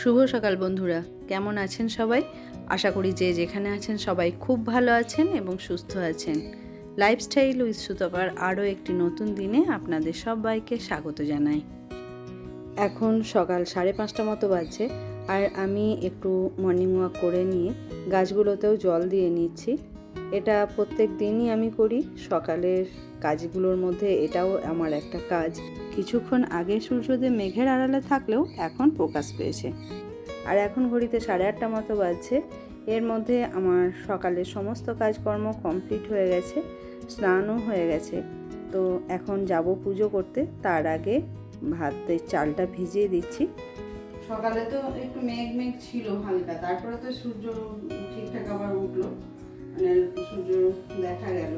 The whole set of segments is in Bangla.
শুভ সকাল বন্ধুরা, কেমন আছেন সবাই? আশা করি যে যেখানে আছেন সবাই খুব ভালো আছেন এবং সুস্থ আছেন। লাইফস্টাইল উইথ সুতপার আরও একটি নতুন দিনে আপনাদের সবাইকে স্বাগত জানাই। এখন সকাল সাড়ে পাঁচটা মতো বাজছে আর আমি একটু মর্নিং ওয়াক করে নিয়ে গাছগুলোতেও জল দিয়ে নিচ্ছি। এটা প্রত্যেক দিনই আমি করি, সকালের কাজগুলোর মধ্যে এটাও আমার একটা কাজ। কিছুক্ষণ আগে সূর্যোদয় মেঘের আড়ালে থাকলেও এখন প্রকাশ পেয়েছে। আর এখন ঘড়িতে সাড়ে আটটা মতো বাজছে। এর মধ্যে আমার সকালের সমস্ত কাজকর্ম কমপ্লিট হয়ে গেছে। স্নানও হয়ে গেছে। তো এখন যাব পুজো করতে। তার আগে ভাতের চালটা ভিজিয়ে দিচ্ছি। সকালে তো একটু মেঘ মেঘ ছিল হালকা তারপরে তো সূর্য ঠিকঠাক আবার উঠল। মানে সূর্য দেখা গেল।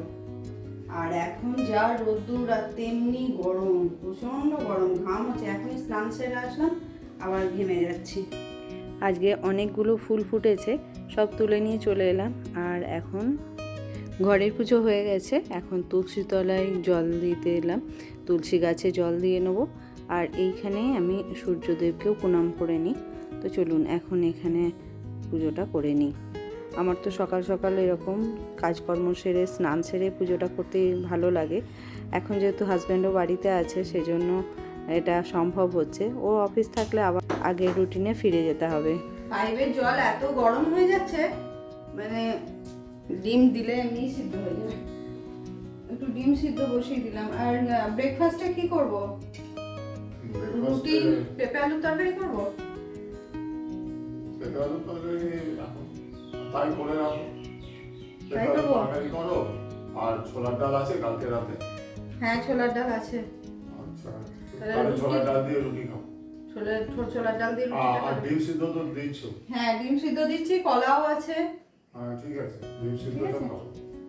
আর এখন যা রোদ্দুর আর তেমনি গরম প্রচণ্ড গরম ঘাম হচ্ছে। এখনই স্নান সেরে আসলাম আবার ঘেমে যাচ্ছি। আজকে অনেকগুলো ফুল ফুটেছে সব তুলে নিয়ে চলে এলাম। আর এখন ঘরের পুজো হয়ে গেছে। এখন তুলসী তলায় জল দিতে এলাম। তুলসী গাছে জল দিয়ে নেব। আর এইখানেই আমি সূর্যদেবকেও প্রণাম করে নিই। তো চলুন, এখন এখানে পুজোটা করে নিই। আমার তো সকাল সকাল এরকম কাজকর্ম সেরে, স্নান সেরে পুজোটা করতে ভালো লাগে। এখন যেহেতু হাজব্যান্ডও বাড়িতে আছে, সেজন্য এটা সম্ভব হচ্ছে। ও অফিস থাকলে আবার আগের রুটিনে ফিরে যেতে হবে। পাইপের জল এত গরম হয়ে যাচ্ছে মানে ডিম দিলে এমনি সিদ্ধ হয়ে যাবে। একটু ডিম সিদ্ধ বসিয়ে দিলাম। আর ব্রেকফাস্টে কি করব? রুটি পেঁপে আলুর তরকারি করব? পেঁপে আলুর তরকারি তাই করে রাখো। তাই করব? তরকারি করো। আর ছোলার ডাল আছে কালকে রাতে। হ্যাঁ ছোলার ডাল আছে। আচ্ছা। তাহলে ছোলার ডাল দিয়ে রুটি খাও। ছোলার ছোলার ডাল দিয়ে রুটিটা আর ডিম সিদ্ধ তো দিচ্ছ হ্যাঁ ডিম সিদ্ধ দিচ্ছি কলাও আছে। হ্যাঁ ঠিক আছে। ডিম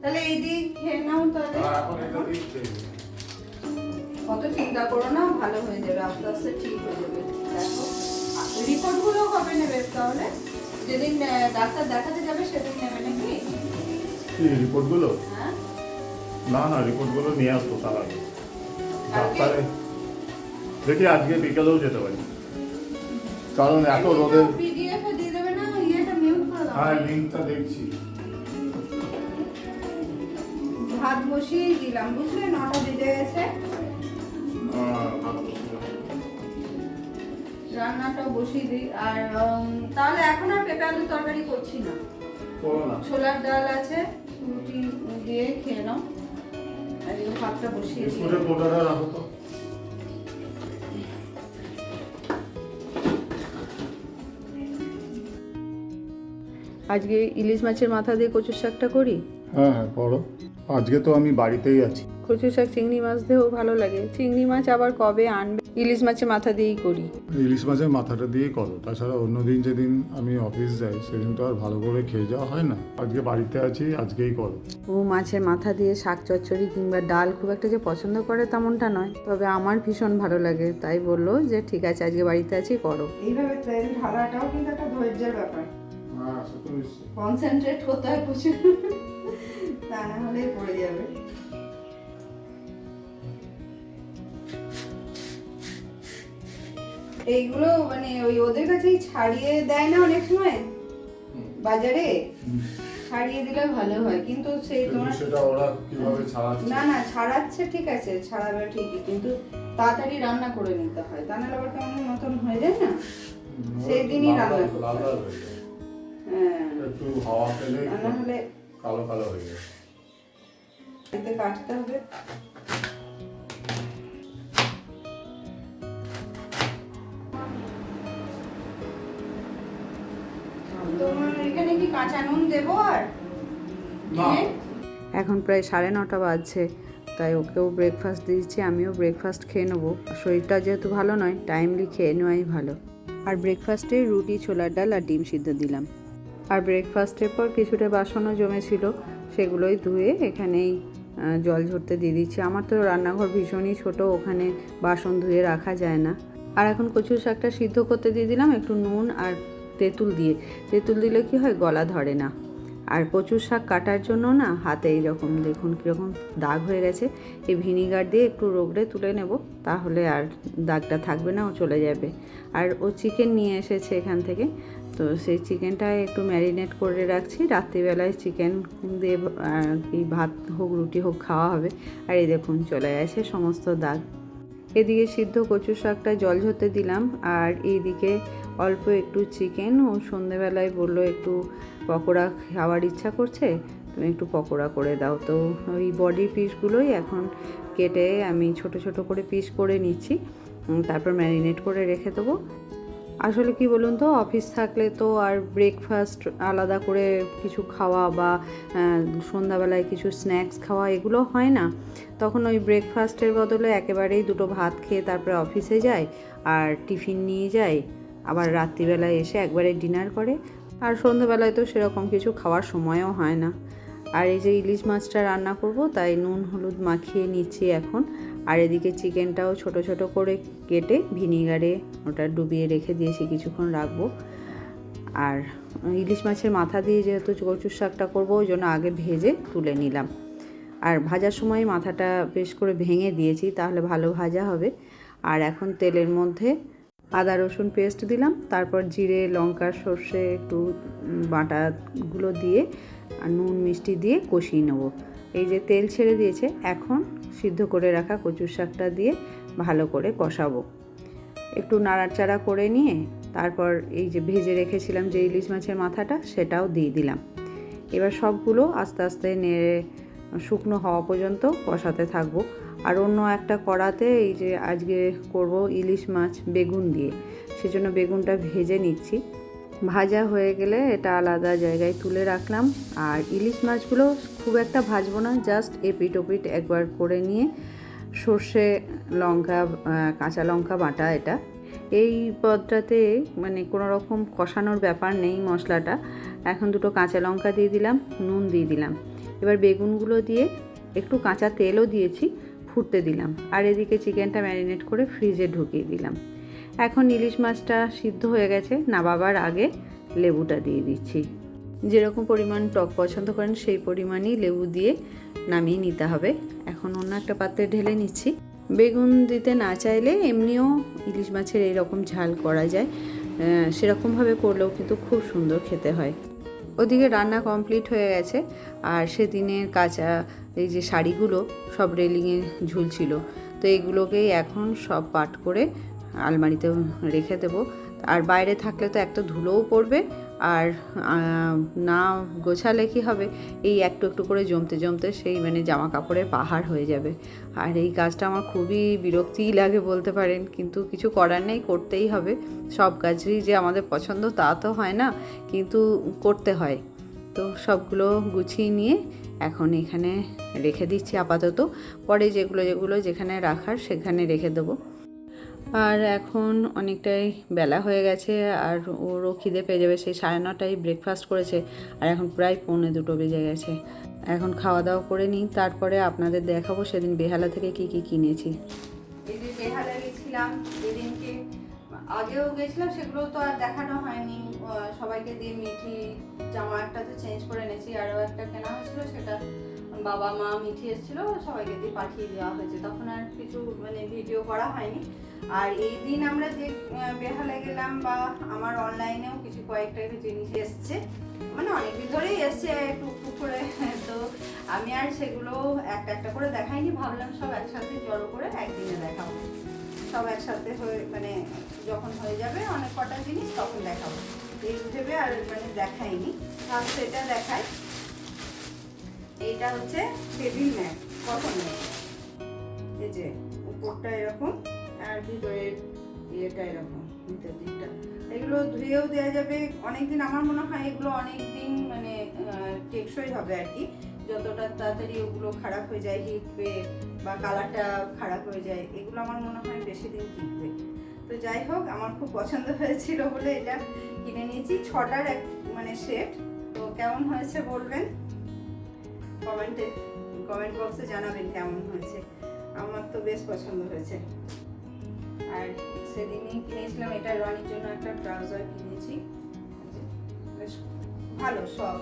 তাহলে এই খেয়ে নাও তাহলে। এখন এটা কত চিন্তা করো না ভালো হয়ে যাবে আস্তে আস্তে ঠিক হয়ে যাবে। দেখো কবে নেবে তাহলে? যেদিন ডাক্তার দেখাতে যাবে সেদিন নেবে নাকি? কি রিপোর্টগুলো হ্যাঁ। না না রিপোর্টগুলো নিয়ে আসব তার আগে। ডাক্তারে দেখি আজকে বিকেলেও যেতে পারি। কারণ এত রোদে হ্যাঁ লিঙ্কটা দেখছি। ভাত বসিয়ে দিলাম বুঝলে? নটা বেজে গেছে। আহ, ভাত বসিয়ে দিই। আর তাহলে এখন আর পেঁপে আলুর তরকারি করছি না। ছোলার ডাল আছে রুটি দিয়ে খেয়ে নাও। আর ভাতটা বসিয়ে দিই আজকে ইলিশ মাছের মাথা দিয়ে কচুর শাকটা করি? হ্যাঁ হ্যাঁ করো। আজকে তো আমি বাড়িতেই আছি। কচুর শাক চিংড়ি মাছ দিয়েও ভালো লাগে। চিংড়ি মাছ আবার কবে আনবে? ইলিশ মাছের মাথা দিয়েই করি। ইলিশ মাছের মাথাটা দিয়েই করো। তাছাড়া অন্যদিন যেদিন আমি অফিস যাই সেদিন তো আর ভালো করে খেয়ে যাওয়া হয় না। আজকে বাড়িতে আছি আজকেই করো। ও মাছের মাথা দিয়ে শাক চচ্চড়ি কিংবা ডাল খুব একটা যে পছন্দ করে তেমনটা নয়। তবে আমার ভীষণ ভালো লাগে তাই বলল যে ঠিক আছে আজকে বাড়িতে আছি করো। এইভাবে তেল ঢালাটাও কিন্তু একটা ধৈর্যের ব্যাপার। কনসেন্ট্রেট করতে হয় প্রচুর। তা না হলে পড়ে যাবে। এইগুলো মানে ওই ওদের কাছেই ছাড়িয়ে দেয় না অনেক সময়? বাজারে? ছাড়িয়ে দিলে ভালো হয়। কিন্তু সেই তোমার সেটা ওরা কীভাবে ছাড়াচ্ছে? না না ছাড়াচ্ছে ঠিক আছে ছাড়াবে ঠিকই। কিন্তু তাড়াতাড়ি রান্না করে নিতে হয়। তা নাহলে আবার কেমন মতন হয়ে যায় না? সেই দিনই রান্না করতে হয়। হয়ে। একটু হাওয়া পেলে কালো কালো হয়ে যায়। এতে কাটতে হবে। এখানে কি কাঁচা নুন দেবো আর? এখন প্রায় সাড়ে নটা বাজছে তাই ওকেও ব্রেকফাস্ট দিয়েছি আমিও ব্রেকফাস্ট খেয়ে নেব। শরীরটা যেহেতু ভালো নয় টাইমলি খেয়ে নেওয়াই ভালো। আর ব্রেকফাস্টে রুটি ছোলার ডাল আর ডিম সিদ্ধ দিলাম। আর ব্রেকফাস্টের পর কিছুটা বাসনও জমেছিল, সেগুলোই ধুয়ে এখানেই জল ঝরতে দিয়ে দিচ্ছি। আমার তো রান্নাঘর ভীষণই ছোট, ওখানে বাসন ধুয়ে রাখা যায় না। আর এখন কচুর শাকটা সিদ্ধ করতে দিয়ে দিলাম, একটু নুন আর তেঁতুল দিয়ে। তেঁতুল দিলে কি হয়, গলা ধরে না। আর কচুর শাক কাটার জন্য না, হাতে এইরকম দেখুন কীরকম দাগ হয়ে গেছে, এই ভিনিগার দিয়ে একটু রোগড়ে তুলে নেব, তাহলে আর দাগটা থাকবে না, ও চলে যাবে। আর ও চিকেন নিয়ে এসেছে এখান থেকে তো সেই চিকেনটা একটু ম্যারিনেট করে রাখছি। রাত্রিবেলায় চিকেন দিয়ে আর কি ভাত হোক, রুটি হোক, খাওয়া হবে। আর এই দেখুন, চলে গেছে সমস্ত দাগ। এদিকে সিদ্ধ কচু শাকটা জল ঝরতে দিলাম। আর এইদিকে অল্প একটু চিকেন। ও সন্ধেবেলায় বলল, একটু পকোড়া খাওয়ার ইচ্ছা করছে? তুমি একটু পকোড়া করে দাও। তো ওই বডি পিসগুলোই এখন কেটে আমি ছোট ছোট করে পিস করে নিচ্ছি। তারপর ম্যারিনেট করে রেখে দেবো। আসলে কি বলুন তো, অফিস থাকলে তো আর ব্রেকফাস্ট আলাদা করে কিছু খাওয়া বা সন্ধ্যাবেলায় কিছু স্ন্যাক্স খাওয়া এগুলো হয় না। তখন ওই ব্রেকফাস্টের বদলে একেবারেই দুটো ভাত খেয়ে তারপরে অফিসে যায় আর টিফিন নিয়ে যায়, আবার রাত্রিবেলায় এসে একবারে ডিনার করে। আর সন্ধ্যাবেলায় তো সেরকম কিছু খাওয়ার সময়ও হয় না। আর এই যে ইলিশ মাছটা রান্না করব, তাই নুন, হলুদ মাখিয়ে নিচ্ছি এখন। আর এদিকে চিকেনটাও ছোট ছোট করে কেটে ভিনিগারে ওটা ডুবিয়ে রেখে দিয়েছি, কিছুক্ষণ রাখব। আর ইলিশ মাছের মাথা দিয়ে যেহেতু কচুর শাকটা করব, ওই জন্য আগে ভেজে তুলে নিলাম। আর ভাজার সময় মাথাটা বেশ করে ভেঙে দিয়েছি, তাহলে ভালো ভাজা হবে। আর এখন তেলের মধ্যে আদা রসুন পেস্ট দিলাম, তারপর জিরে, লঙ্কা, সর্ষে, একটু বাটাগুলো দিয়ে আর নুন মিষ্টি দিয়ে কষিয়ে নেব। এই যে তেল ছেড়ে দিয়েছে, এখন সিদ্ধ করে রাখা কচুর শাকটা দিয়ে ভালো করে কষাবো। একটু নাড়াচাড়া করে নিয়ে তারপর এই যে ভেজে রেখেছিলাম যে ইলিশ মাছের মাথাটা, সেটাও দিয়ে দিলাম। এবার সবগুলো আস্তে আস্তে নেড়ে শুকনো হওয়া পর্যন্ত কষাতে থাকব। আর অন্য একটা কড়াতে এই যে আজকে করব ইলিশ মাছ বেগুন দিয়ে। সেজন্য বেগুনটা ভেজে নিচ্ছি। ভাজা হয়ে গেলে এটা আলাদা জায়গায় তুলে রাখলাম। আর ইলিশ মাছগুলো খুব একটা ভাজবো না, জাস্ট এপিট ওপিট একবার করে নিয়ে সর্ষে লঙ্কা কাঁচা লঙ্কা বাটা এটা। এই পদটাতে মানে কোনো রকম কষানোর ব্যাপার নেই মশলাটা। এখন দুটো কাঁচা লঙ্কা দিয়ে দিলাম, নুন দিয়ে দিলাম। এবার বেগুনগুলো দিয়ে একটু কাঁচা তেলও দিয়েছি, ফুটতে দিলাম। আর এদিকে চিকেনটা ম্যারিনেট করে ফ্রিজে ঢুকিয়ে দিলাম। এখন ইলিশ মাছটা সিদ্ধ হয়ে গেছে নাবাবার আগে লেবুটা দিয়ে দিচ্ছি। যেরকম পরিমাণ টক পছন্দ করেন, সেই পরিমাণই লেবু দিয়ে নামিয়ে নিতে হবে। এখন অন্য একটা পাত্রে ঢেলে নিচ্ছি। বেগুন দিতে না চাইলে এমনিও ইলিশ মাছের এইরকম ঝাল করা যায়। সেরকমভাবে করলেও কিন্তু খুব সুন্দর খেতে হয়। ওদিকে রান্না কমপ্লিট হয়ে গেছে, আর সেদিনের কাঁচা এই যে শাড়িগুলো সব রেলিংয়ে ঝুলছিল। তো এইগুলোকেই এখন সব পাট করে আলমারিতে রেখে দেবো। আর বাইরে থাকলে তো একটা ধুলোও পড়বে। আর না গোছালে কি হবে? এই একটু একটু করে জমতে জমতে সেই মানে জামা কাপড়ের পাহাড় হয়ে যাবে। আর এই কাজটা আমার খুবই বিরক্তিই লাগে বলতে পারেন। কিন্তু কিছু করার নেই, করতেই হবে। সব কাজই যে আমাদের পছন্দ তা তো হয় না, কিন্তু করতে হয়। তো সবগুলো গুছিয়ে নিয়ে এখন এখানে রেখে দিচ্ছি আপাতত। পরে যেগুলো যেগুলো যেখানে রাখার সেখানে রেখে দেবো। আর এখন অনেকটাই বেলা হয়ে গেছে আর ওরও খিদে পেয়ে যাবে সেই সাড়ে নটায় ব্রেকফাস্ট করেছে আর এখন প্রায় পৌনে দুটো বেজে গেছে। এখন খাওয়া দাওয়া করে নিই, তারপরে আপনাদের দেখাবো সেদিন বেহালা থেকে কি কি কিনেছি। আগেও গেছিলাম সেগুলো তো আর দেখানো হয়নি। সবাইকে দিয়ে মিঠি জামা একটা তো চেঞ্জ করে এনেছি, আরও একটা কেনা হয়েছিল, সেটা বাবা, মা মিঠি এসেছিল, সবাইকে দিয়ে পাঠিয়ে দেওয়া হয়েছে। তখন আর কিছু মানে ভিডিও করা হয়নি। আর এই দিন আমরা যে বেহালা গেলাম বা আমার অনলাইনেও কিছু কয়েকটা জিনিস এসছে মানে অনেকদিন ধরেই এসছে টুকটুক করে। তো আমি আর সেগুলো একটা একটা করে দেখাইনি, ভাবলাম সব একসাথে জড়ো করে একদিনে দেখাবো। সব একসাথে হয়ে মানে যখন হয়ে যাবে অনেক কটা জিনিস তখন দেখাবো। এই ভেবে আর মানে দেখাইনি। ফার্স্ট এটা দেখাই এইটা হচ্ছে টেবিল ম্যাট কটন এই যে উপরটা এরকম আর ভিতরের ইয়েটা এরকম, ভিতর দিকটা। এগুলো ধুয়েও দেওয়া যাবে। অনেকদিন আমার মনে হয় এগুলো অনেক দিন মানে টেকসই হবে আর কি। যতটা তাড়াতাড়ি ওগুলো খারাপ হয়ে যায় হিট পেয়ে বা কালারটা খারাপ হয়ে যায়, এগুলো আমার মনে হয় বেশি দিন টিকবে। তো যাই হোক, আমার খুব পছন্দ হয়েছিল বলে এটা কিনে নিয়েছি। ছটার এক মানে সেট তো কেমন হয়েছে বলবেন? কমেন্টে, কমেন্ট বক্সে জানাবেন কেমন হয়েছে। আমার তো বেশ পছন্দ হয়েছে। আর সেদিনই কিনেছিলাম, এটা রনির জন্য একটা ট্রাউজার কিনেছি। বেশ ভালো সব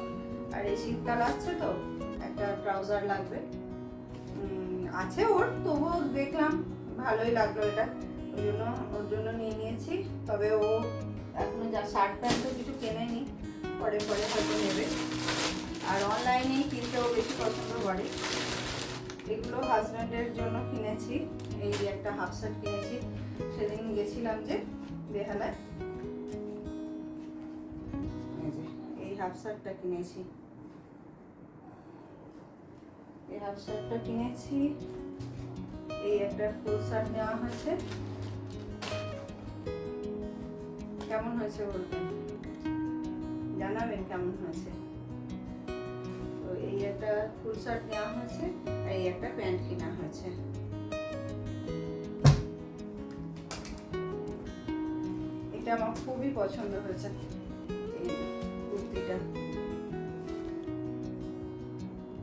আর এই শীতকাল আসছে তো, একটা ট্রাউজার লাগবে। আছে ওর, তবুও দেখলাম, ভালোই লাগল এটা। ওই জন্য, ওর জন্য নিয়ে নিয়েছি। তবে ও এখনও যা শার্ট প্যান্ট তো কিছু কেনেনি, পরে পরে হয়তো নেবে। আর অনলাইনেই কিনতেও বেশি পছন্দ করে। এগুলো হাজব্যান্ডের জন্য কিনেছি। এই একটা হাফ শার্ট কিনেছি। সেদিন গেছিলাম যে বেহালায়। এই হাফ শার্টটা কিনেছি। এই হাফ শার্টটা কিনেছি। এই একটা ফুল শার্ট নেওয়া হয়েছে। কেমন হয়েছে বলবেন? জানাবেন কেমন হয়েছে। একটা ফুল শার্ট নেওয়া হয়েছে আর এই একটা প্যান্ট কেনা হয়েছে। এটা আমার খুবই পছন্দ হয়েছে কুর্তিটা।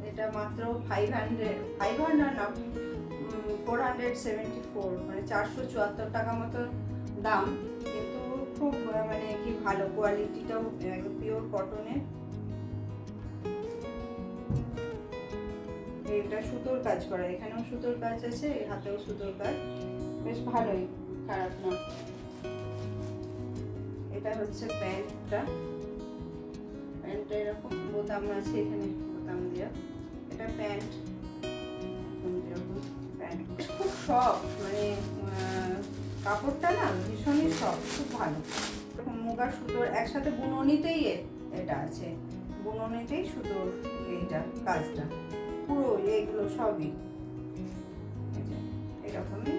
এটা মাত্র ফাইভ হান্ড্রেড ফাইভ হান্ড্রেড না ফোর হান্ড্রেড সেভেন্টি ফোর মানে চারশো চুয়াত্তর টাকা মতো দাম। কিন্তু খুব মানে কি ভালো কোয়ালিটিটাও পিওর কটনের এটা সুতোর কাজ করা, এখানেও সুতোর কাজ আছে হাতেও সুতোর কাজ। বেশ ভালোই, খারাপ না। এটা হচ্ছে প্যান্টটা। প্যান্টটা এরকম বোতাম আছে এখানে, বোতাম দেওয়া এটা প্যান্ট। প্যান্ট। খুব সফট মানে কাপড়টা না ভীষণই সফট, খুব ভালো। এরকম মুগা সুতোর, একসাথে বুননিতেই এটা আছে। বুননিতেই সুতোর এইটা, কাজটা। পুরো এগুলো সবই। এরকমই।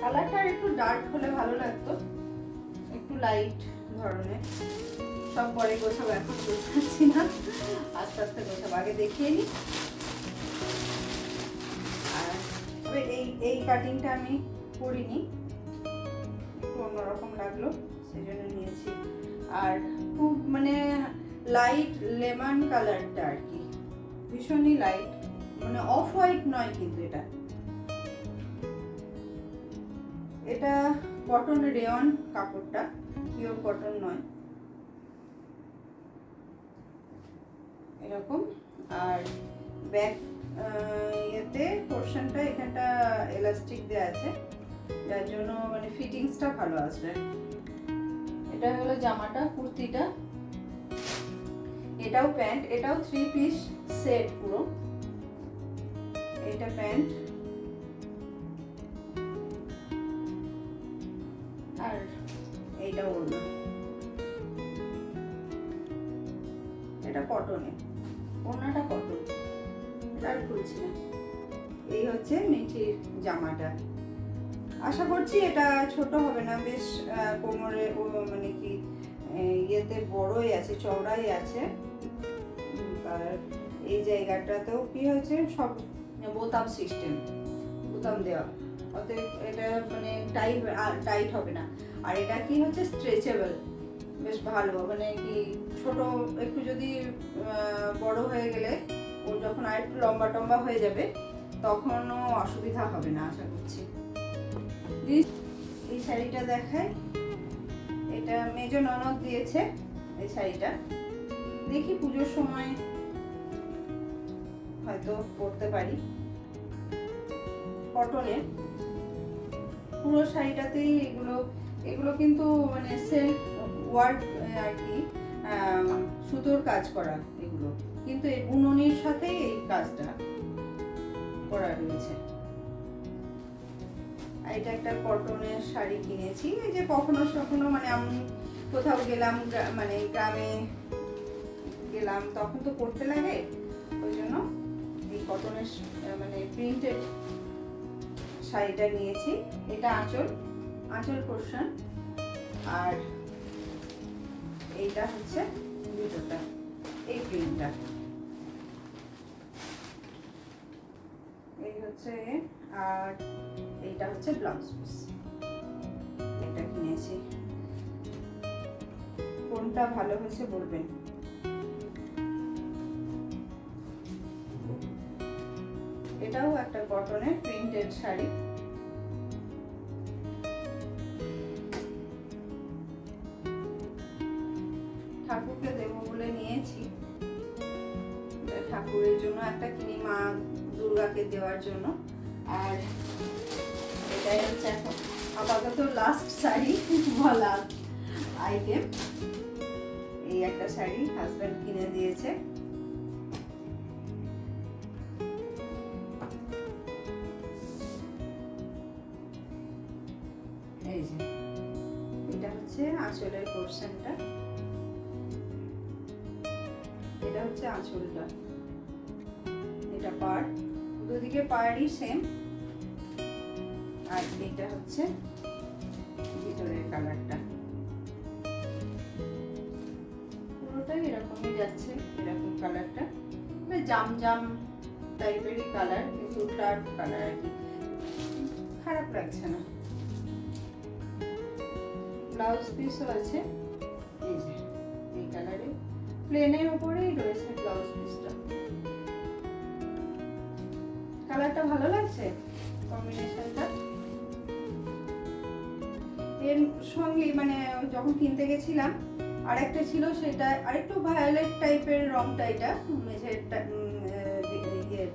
কালারটা একটু ডার্ক হলে ভালো লাগতো। একটু লাইট ধরনের। সব পরে গোছাবো, এখন গোছাচ্ছি না। আস্তে আস্তে গোছাবো। আগে দেখিয়ে নিই এই এই কাটিংটা আমি করিনি। একটু অন্যরকম লাগল। সেই নিয়েছি। আর খুব মানে লাইট লেমন কালারটা আর কি। ভীষণই লাইট মানে অফ হোয়াইট নয় কিন্তু এটা। এটা কটন রেয়ন কাপড়টা পিওর কটন নয়। এরকম। আর ব্যাক ইয়েতে পোর্শনটা এখানটা এলাস্টিক দেওয়া আছে। যার জন্য মানে ফিটিংসটা ভালো আসবে। এটা হলো জামাটা, কুর্তিটা। এটাও প্যান্ট, এটাও থ্রি পিস সেট পুরো। এটা প্যান্ট। আর এইটা ওড়না। এটা কটনে। ওড়নাটা কটন। এটা আর খুলছি এই হচ্ছে মিঠির জামাটা। আশা করছি এটা ছোট হবে না, বেশ কোমরে ও মানে কি ইয়েতে বড়ই আছে, চওড়াই আছে। আর এই জায়গাটাতেও কি হয়েছে, সব বোতাম সিস্টেম, বোতাম দেওয়া। অতএব এটা মানে টাইট টাইট হবে না। আর এটা কি হচ্ছে, স্ট্রেচেবল, বেশ ভালো মানে কি ছোট, একটু যদি বড় হয়ে গেলে, ও যখন আর একটু লম্বা টম্বা হয়ে যাবে, তখনও অসুবিধা হবে না, আশা করছি। এই- শাড়িটা দেখায় এটা মেজ ননদ দিয়েছে এই শাড়িটা। দেখি পুজোর সময় হয়তো পরতে পারি। কটনের পুরো শাড়িটাতেই এগুলো এগুলো কিন্তু মানে সেলফ ওয়ার্ক আর কি সুতোর কাজ করা এগুলো। কিন্তু এই বুননির সাথেই এই কাজটা করা রয়েছে। এটা একটা কটনের শাড়ি কিনেছি। এই যে কখনো কখনো মানে আমি কোথাও গেলাম মানে গ্রামে গেলাম, তখন তো পড়তে লাগে। ওই জন্য এই কটনের মানে প্রিন্টেড শাড়িটা নিয়েছি। এটা আঁচল আঁচল পোর্শন আর এইটা হচ্ছে ভিতরটা, এই প্রিন্টটা এই হচ্ছে, আর এইটা হচ্ছে ব্লাউজ পিস এটা কিনেছি কোনটা ভালো হয়েছে বলবেন? এটাও একটা কটনের প্রিন্টেড শাড়ি। ঠাকুরকে দেবো বলে নিয়েছি। ঠাকুরের জন্য একটা কিনি, মা দুর্গাকে দেওয়ার জন্য। আর এটাই হচ্ছে এখন আপাতত লাস্ট শাড়ি বলা আইটেম এই একটা শাড়ি হাজব্যান্ড কিনে দিয়েছে। এই যে, এটা হচ্ছে আঁচলের পোর্শনটা এটা হচ্ছে আঁচলটা। এটা পার দুদিকে পাড়ই সেম আর এটা হচ্ছে ভিতরের কালারটা পুরোটাই এরকমই যাচ্ছে, এরকম কালারটা জাম জাম টাইপেরই কালার কিন্তু ডার্ক কালার আর কি। খারাপ লাগছে না। ব্লাউজ পিসও আছে। এই যে, এই কালারে প্লেনের উপরেই রয়েছে ব্লাউজ পিসটা কালারটা ভালো লাগছে? কম্বিনেশনটা এর সঙ্গে মানে যখন কিনতে গেছিলাম আরেকটা ছিল সেটা আরেকটু ভায়োলেট টাইপের রংটা এটা মেঝের টা- উম, আহ, ইয়ে,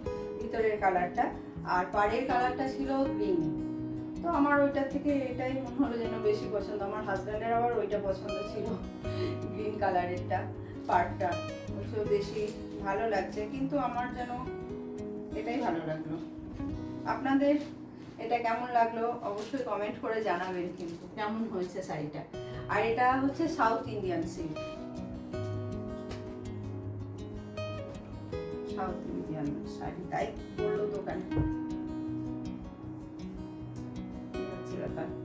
ভিতরের কালারটা। আর পাড়ের কালারটা ছিল গ্রিন তো আমার ওইটা থেকে এটাই মনে হলো যেন বেশি পছন্দ। আমার হাজব্যান্ডের আবার ওইটা পছন্দ ছিল গ্রিন কালারেরটা পার্টটা বেশি ভালো লাগছে। কিন্তু আমার যেন এটাই ভালো লাগল। আপনাদের এটা কেমন লাগল অবশ্যই কমেন্ট করে জানাবেন কিন্তু। কেমন হয়েছে শাড়িটা? আর এটা হচ্ছে south Indian silk south Indian sari তাই বলল দোকানে।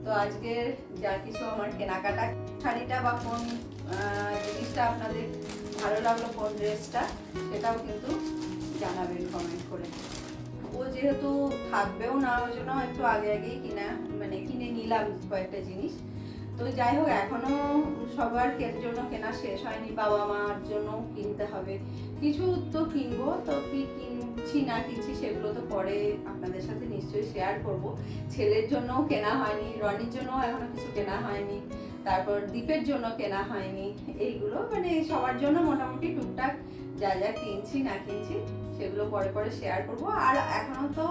তো আজকে যা কিছু আমার কেনাকাটা শাড়িটা বা কোন জিনিসটা আপনাদের ভালো লাগল কোন ড্রেসটা সেটাও কিন্তু জানাবেন কমেন্ট করে। ও যেহেতু থাকবেও না, ওই জন্য একটু আগে আগেই কিনা মানে কিনে নিলাম কয়েকটা জিনিস। তো যাই হোক, এখনও সবার জন্য কেনা শেষ হয়নি, বাবা মার জন্য কিনতে হবে। কিছু তো কিনবো, তো কি কিনছি না কিনছি সেগুলো তো পরে আপনাদের সাথে নিশ্চয়ই শেয়ার করব। ছেলের জন্যও কেনা হয়নি, রনির জন্যও এখনও কিছু কেনা হয়নি, তারপর দ্বীপের জন্য কেনা হয়নি, এইগুলো মানে সবার জন্য মোটামুটি টুকটাক যা যা কিনছি না কিনছি। সেগুলো পরে পরে শেয়ার করব। আর এখনও তো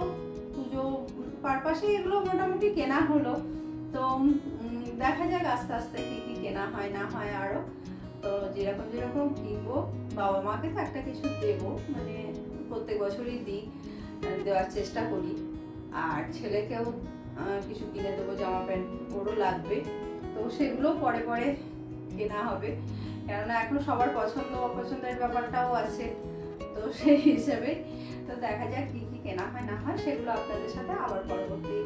পুজো পারপাসে এগুলো মোটামুটি কেনা হলো। তো দেখা যাক আস্তে আস্তে কি কি কেনা হয়, না হয় আরও। তো, যেরকম যেরকম কিনবো, বাবা মাকে তো একটা কিছু দেবো মানে প্রত্যেক বছরই দিই দেওয়ার চেষ্টা করি। আর ছেলেকেও কিছু কিনে দেবো, জামা প্যান্ট ওরও লাগবে। তো সেগুলো পরে পরে কেনা হবে। কেননা এখন সবার পছন্দ অপছন্দের ব্যাপারটাও আছে। সেই হিসেবে। তো দেখা যাক কি কি কেনা হয়, না হয় সেগুলো আপনাদের সাথে আবার পরবর্তী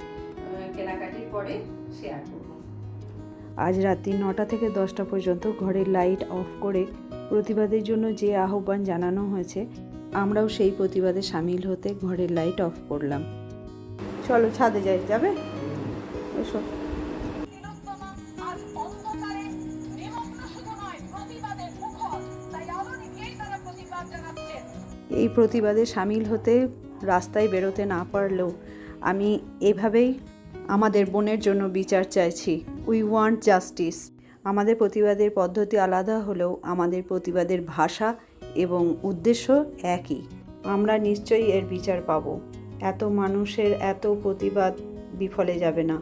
কেনাকাটির পরে শেয়ার করব। আজ রাত্রি নটা থেকে দশটা পর্যন্ত ঘরের লাইট অফ করে প্রতিবাদের জন্য যে আহ্বান জানানো হয়েছে, আমরাও সেই প্রতিবাদে সামিল হতে ঘরের লাইট অফ করলাম। চলো ছাদে যাই, যাবে? এসো। এই প্রতিবাদে সামিল হতে, রাস্তায় বেরোতে না পারলেও আমি এভাবেই আমাদের বোনের জন্য বিচার চাইছি। We want justice. আমাদের প্রতিবাদের পদ্ধতি আলাদা হলেও আমাদের প্রতিবাদের ভাষা এবং উদ্দেশ্য একই। আমরা নিশ্চয়ই এর বিচার পাব। এত মানুষের এত প্রতিবাদ বিফলে যাবে না।